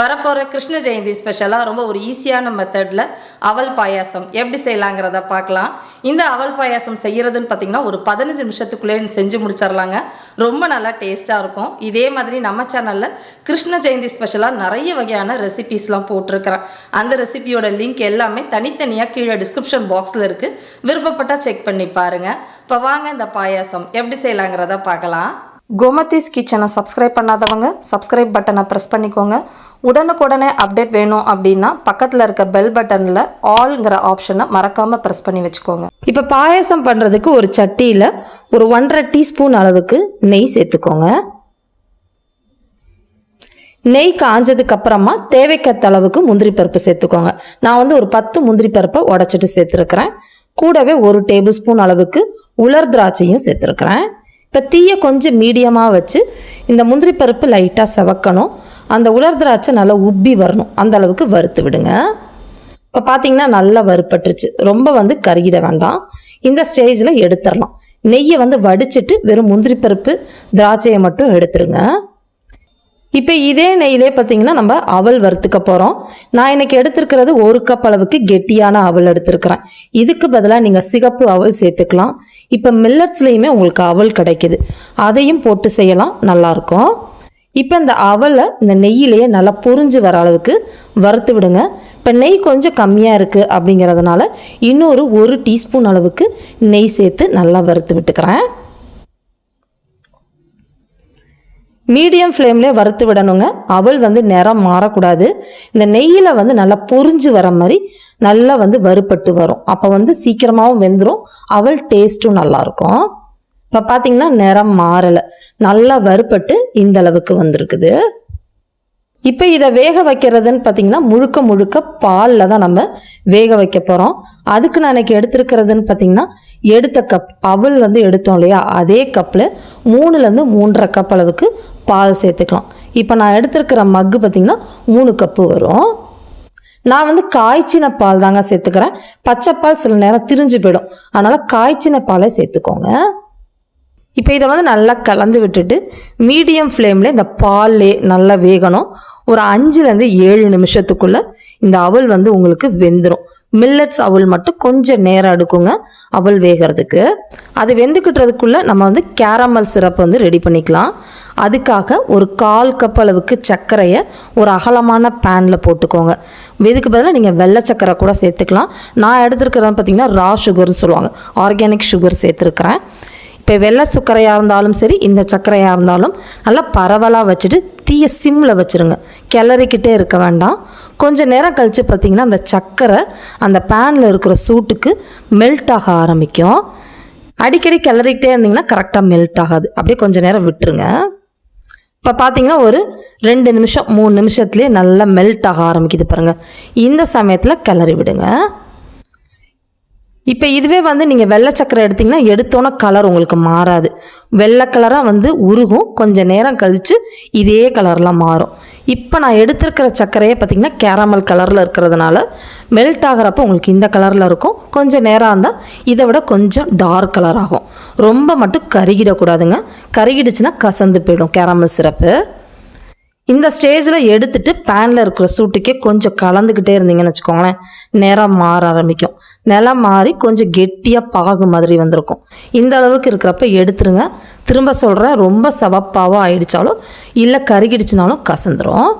வரப்போகிற கிருஷ்ண ஜெயந்தி ஸ்பெஷலாக ரொம்ப ஒரு ஈஸியான மெத்தடில் அவல் பாயாசம் எப்படி செய்யலாங்கிறத பார்க்கலாம். இந்த அவல் பாயாசம் செய்கிறதுன்னு பார்த்தீங்கன்னா ஒரு பதினஞ்சு நிமிஷத்துக்குள்ளே செஞ்சு முடிச்சிடலாங்க ரொம்ப நல்லா டேஸ்ட்டாக இருக்கும். இதே மாதிரி நம்ம சேனலில் கிருஷ்ண ஜெயந்தி ஸ்பெஷலாக நிறைய வகையான ரெசிபீஸ்லாம் போட்டிருக்கிறேன். அந்த ரெசிபியோட லிங்க் எல்லாமே தனித்தனியாக கீழே டிஸ்கிரிப்ஷன் பாக்ஸில் இருக்குது விருப்பப்பட்டால் செக் பண்ணி பாருங்கள் இப்போ வாங்க இந்த பாயாசம் எப்படி செய்யலாங்கிறத பார்க்கலாம். கோமதிஸ் கிச்சனை சப்ஸ்கிரைப் பண்ணாதவங்க சப்ஸ்கிரைப் பட்டனை ப்ரெஸ் பண்ணிக்கோங்க. உடனுக்குடனே அப்டேட் வேணும் அப்படின்னா பக்கத்தில் இருக்க பெல் பட்டனில் ஆல்ங்கிற ஆப்ஷனை மறக்காமல் ப்ரெஸ் பண்ணி வச்சுக்கோங்க. இப்போ பாயாசம் பண்ணுறதுக்கு ஒரு சட்டியில் ஒரு ஒன்றரை டீஸ்பூன் அளவுக்கு நெய் சேர்த்துக்கோங்க. நெய் காஞ்சதுக்கு அப்புறமா தேவைக்கத்த அளவுக்கு முந்திரி பருப்பு சேர்த்துக்கோங்க. நான் வந்து ஒரு பத்து முந்திரி பருப்பை உடச்சிட்டு சேர்த்துருக்கிறேன். கூடவே ஒரு டேபிள் ஸ்பூன் அளவுக்கு உலர் திராட்சையும் சேர்த்துருக்கிறேன். இப்போ தீயை கொஞ்சம் மீடியமாக வச்சு இந்த முந்திரி பருப்பு லைட்டாக செவக்கணும். அந்த உலர் திராட்சை நல்லா உப்பி வரணும். அந்த அளவுக்கு வறுத்து விடுங்க. இப்போ பார்த்தீங்கன்னா நல்லா வறுப்பட்டுருச்சு ரொம்ப வந்து கருகிட வேண்டாம். இந்த ஸ்டேஜில் எடுத்துடலாம் நெய்யை வந்து வடிச்சிட்டு வெறும் முந்திரி பருப்பு திராட்சையை மட்டும் எடுத்துருங்க. இப்போ இதே நெய்யிலே பார்த்தீங்கன்னா நம்ம அவல் வறுத்துக்க போகிறோம் நான் இன்னைக்கு எடுத்திருக்கிறது ஒரு கப் அளவுக்கு கெட்டியான அவல் எடுத்திருக்கிறேன். இதுக்கு பதிலாக நீங்கள் சிகப்பு அவல் சேர்த்துக்கலாம். இப்போ மில்லட்ஸ்லேயுமே உங்களுக்கு அவல் கிடைக்குது. அதையும் போட்டு செய்யலாம். நல்லாயிருக்கும் இப்போ இந்த அவலை இந்த நெய்யிலேயே நல்லா புரிஞ்சு வர அளவுக்கு வறுத்து விடுங்க. இப்போ நெய் கொஞ்சம் கம்மியாக இருக்குது அப்படிங்கிறதுனால இன்னொரு ஒரு டீஸ்பூன் அளவுக்கு நெய் சேர்த்து நல்லா வறுத்து விட்டுக்கிறேன். மீடியம் ஃப்ளேம்லேயே வறுத்து விடணுங்க. அவள் வந்து நிறம் மாறக்கூடாது. இந்த நெய்யில் வந்து நல்லா பொரிஞ்சு வர மாதிரி நல்லா வந்து வறுபட்டு வரும். அப்போ வந்து சீக்கிரமாகவும் வெந்துடும் அவள் டேஸ்ட்டும் நல்லாயிருக்கும் இப்போ பார்த்தீங்கன்னா நிறம் மாறலை. நல்லா வறுபட்டு இந்த அளவுக்கு வந்திருக்குது. இப்போ இதை வேக வைக்கிறதுன்னு பார்த்தீங்கன்னா முழுக்க முழுக்க பாலில் தான் நம்ம வேக வைக்க போகிறோம் அதுக்கு நான் இன்னைக்கு எடுத்துருக்கிறதுன்னு பார்த்தீங்கன்னா எடுத்த கப் அவல் வந்து எடுத்தோம் இல்லையா? அதே கப்பில் மூணுலேருந்து மூன்றரை கப் அளவுக்கு பால் சேர்த்துக்கலாம். இப்போ நான் எடுத்துருக்கிற மக்கு பார்த்திங்கன்னா மூணு கப்பு வரும். நான் வந்து காய்ச்சின பால் தாங்க சேர்த்துக்கிறேன். பச்சை பால் சில நேரம் திரிஞ்சு போயிடும். அதனால் காய்ச்சின பாலை சேர்த்துக்கோங்க. இப்போ இதை வந்து நல்லா கலந்து விட்டுட்டு மீடியம் ஃப்ளேமில் இந்த பால்லே நல்லா வேகணும். ஒரு அஞ்சுலேருந்து ஏழு நிமிஷத்துக்குள்ளே இந்த அவல் வந்து உங்களுக்கு வெந்துடும் மில்லட்ஸ் அவல் மட்டும் கொஞ்சம் நேரம் எடுக்குங்க அவல் வேகிறதுக்கு. அது வெந்துக்கிட்டுறதுக்குள்ளே நம்ம வந்து கேரமல் சிரப் வந்து ரெடி பண்ணிக்கலாம். அதுக்காக ஒரு கால் கப் அளவுக்கு சர்க்கரையை ஒரு அகலமான பேனில் போட்டுக்கோங்க. இதுக்கு பதிலாக நீங்கள் வெள்ளை சர்க்கரை கூட சேர்த்துக்கலாம். நான் எடுத்துருக்கிறது பார்த்தீங்கன்னா ரா சுகர்னு சொல்லுவாங்க. ஆர்கானிக் சுகர் சேர்த்துருக்குறேன். இப்போ வெள்ளை சர்க்கரையாக இருந்தாலும் சரி இந்த சர்க்கரையாக இருந்தாலும் நல்லா பரவலாக வச்சுட்டு தீய சிம்மில் வச்சுருங்க. கிளறிக்கிட்டே இருக்க வேண்டாம். கொஞ்சம் நேரம் கழித்து பார்த்தீங்கன்னா அந்த சர்க்கரை அந்த பேனில் இருக்கிற சூட்டுக்கு மெல்ட் ஆக ஆரம்பிக்கும். அடிக்கடி கிளறிக்கிட்டே இருந்தீங்கன்னா கரெக்டாக மெல்ட் ஆகாது. அப்படியே கொஞ்சம் நேரம் விட்டுருங்க. இப்போ பார்த்தீங்கன்னா ஒரு ரெண்டு நிமிஷம் மூணு நிமிஷத்துலேயே நல்லா மெல்ட் ஆக ஆரம்பிக்குது பாருங்கள் இந்த சமயத்தில் கிளறி விடுங்க. இப்போ இதுவே வந்து நீங்கள் வெள்ளை சக்கரை எடுத்திங்கன்னா எடுத்தோன்னே கலர் உங்களுக்கு மாறாது. வெள்ளை கலராக வந்து உருகும். கொஞ்சம் நேரம் கழித்து இதே கலர்லாம் மாறும். இப்போ நான் எடுத்திருக்கிற சர்க்கரையே பார்த்திங்கன்னா கேரமல் கலரில் இருக்கிறதுனால மெல்ட் ஆகிறப்போ உங்களுக்கு இந்த கலரில் இருக்கும். கொஞ்சம் நேரம் இருந்தால் இதை விட கொஞ்சம் டார்க் கலர் ஆகும். ரொம்ப மட்டும் கருகிடக்கூடாதுங்க. கருகிடுச்சுன்னா கசந்து போயிடும் கேரமல் சிரப்பு இந்த ஸ்டேஜில் எடுத்துட்டு பேனில் இருக்கிற சூட்டுக்கே கொஞ்சம் கலந்துக்கிட்டே இருந்தீங்கன்னு வச்சுக்கோங்களேன் நேரம் மாற ஆரம்பிக்கும். நிலம் மாறி கொஞ்சம் கெட்டியாக பாகு மாதிரி வந்திருக்கும். இந்த அளவுக்கு இருக்கிறப்ப எடுத்துருங்க. திரும்ப சொல்கிறேன் ரொம்ப சவப்பாவோ ஆயிடுச்சாலும் இல்லை கருகிடுச்சுனாலும் கசந்துரும்.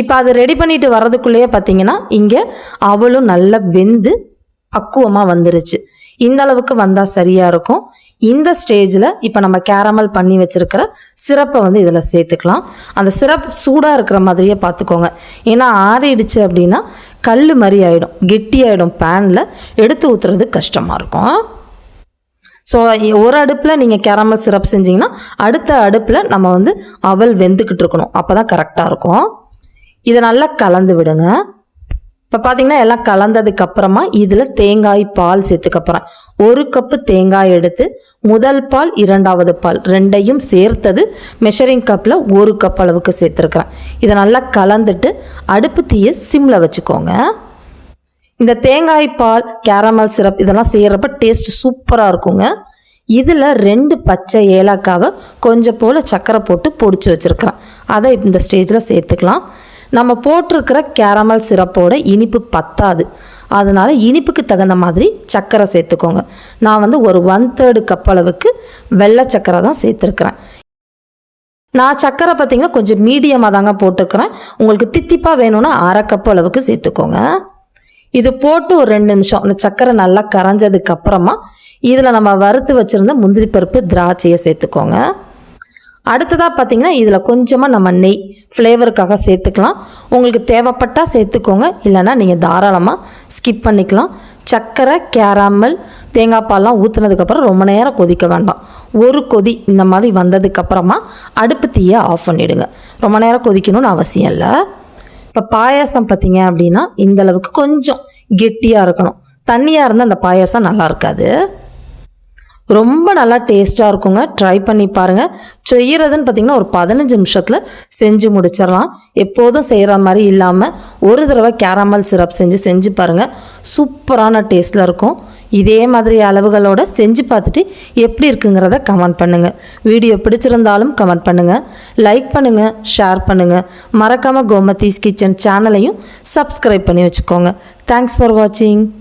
இப்போ அதை ரெடி பண்ணிட்டு வர்றதுக்குள்ளேயே பார்த்தீங்கன்னா இங்கே அவளும் நல்லா வெந்து பக்குவமாக வந்துருச்சு. இந்த அளவுக்கு வந்தால் சரியாக இருக்கும். இந்த ஸ்டேஜில் இப்போ நம்ம கேரமல் பண்ணி வச்சுருக்கிற சிரப்பை வந்து இதில் சேர்த்துக்கலாம். அந்த சிரப் சூடாக இருக்கிற மாதிரியே பார்த்துக்கோங்க. ஏன்னா ஆறிடுச்சு அப்படின்னா கல் மாதிரி ஆகிடும் கெட்டியாயிடும் பேனில் எடுத்து ஊற்றுறது கஷ்டமாக இருக்கும். ஸோ ஒரு அடுப்பில் நீங்கள் கேரமல் சிரப் செஞ்சீங்கன்னா அடுத்த அடுப்பில் நம்ம வந்து அவல் வெந்துக்கிட்டு இருக்கணும். அப்போ தான் கரெக்டாக இருக்கும். இதை நல்லா கலந்து விடுங்க. இப்போ பார்த்தீங்கன்னா எல்லாம் கலந்ததுக்கு அப்புறமா இதில் தேங்காய் பால் சேர்த்துக்கப்புறேன் ஒரு கப்பு தேங்காய் எடுத்து முதல் பால் இரண்டாவது பால் ரெண்டையும் சேர்த்தது மெஷரிங் கப்பில் ஒரு கப் அளவுக்கு சேர்த்துருக்குறேன். இதை நல்லா கலந்துட்டு அடுப்பு தீயை சிம்மில் வச்சுக்கோங்க. இந்த தேங்காய் பால் கேரமல் சிரப் இதெல்லாம் செய்கிறப்ப டேஸ்ட் சூப்பராக இருக்குங்க. இதில் ரெண்டு பச்சை ஏலக்காவை கொஞ்சம் போல் சர்க்கரை போட்டு பொடிச்சு வச்சுருக்கிறேன். அதை இந்த ஸ்டேஜில் சேர்த்துக்கலாம். நம்ம போட்டிருக்கிற கேரமல் சிரப்போட இனிப்பு பத்தாது. அதனால் இனிப்புக்கு தகுந்த மாதிரி சர்க்கரை சேர்த்துக்கோங்க. நான் வந்து ஒரு ஒன் தேர்டு கப் அளவுக்கு வெள்ளை சர்க்கரை தான் சேர்த்துருக்குறேன். நான் சர்க்கரை பார்த்தீங்கன்னா கொஞ்சம் மீடியமாக தாங்க போட்டிருக்கிறேன். உங்களுக்கு தித்திப்பாக வேணும்னா அரை கப் அளவுக்கு சேர்த்துக்கோங்க. இது போட்டு ஒரு ரெண்டு நிமிஷம். அந்த சர்க்கரை நல்லா கரைஞ்சதுக்கு அப்புறமா இதில் நம்ம வறுத்து வச்சுருந்த முந்திரி பருப்பு திராட்சையை சேர்த்துக்கோங்க. அடுத்ததாக பார்த்தீங்கன்னா இதில் கொஞ்சமாக நம்ம நெய் ஃப்ளேவருக்காக சேர்த்துக்கலாம். உங்களுக்கு தேவைப்பட்டால் சேர்த்துக்கோங்க. இல்லைன்னா நீங்கள் தாராளமாக ஸ்கிப் பண்ணிக்கலாம். சர்க்கரை கேராமல் தேங்காய் பால்லாம் ஊற்றுனதுக்கப்புறம் ரொம்ப நேரம் கொதிக்க வேண்டாம். ஒரு கொதி இந்த மாதிரி வந்ததுக்கப்புறமா அடுப்பு தீயை ஆஃப் பண்ணிவிடுங்க ரொம்ப நேரம் கொதிக்கணும்னு அவசியம் இல்லை. இப்போ பாயாசம் பார்த்தீங்க அப்படின்னா இந்த அளவுக்கு கொஞ்சம் கெட்டியாக இருக்கணும். தண்ணியாக இருந்தால் அந்த பாயாசம் நல்லா இருக்காது. ரொம்ப நல்லா டேஸ்ட்டாக இருக்குங்க. ட்ரை பண்ணி பாருங்கள் செய்கிறதுன்னு பார்த்தீங்கன்னா ஒரு பதினஞ்சு நிமிஷத்தில் செஞ்சு முடிச்சிடலாம். எப்போதும் செய்கிற மாதிரி இல்லாமல் ஒரு தடவை கேரமல் சிரப் செஞ்சு செஞ்சு பாருங்கள் சூப்பரான டேஸ்ட்டில் இருக்கும். இதே மாதிரி அளவுகளோட செஞ்சு பார்த்துட்டு எப்படி இருக்குங்கிறத கமெண்ட் பண்ணுங்கள் வீடியோ பிடிச்சிருந்தாலும் கமெண்ட் பண்ணுங்கள் லைக் பண்ணுங்கள் ஷேர் பண்ணுங்கள் மறக்காமல் கோமதீஸ் கிச்சன் சேனலையும் சப்ஸ்கிரைப் பண்ணி வச்சுக்கோங்க. தேங்க்ஸ் ஃபார் வாட்சிங்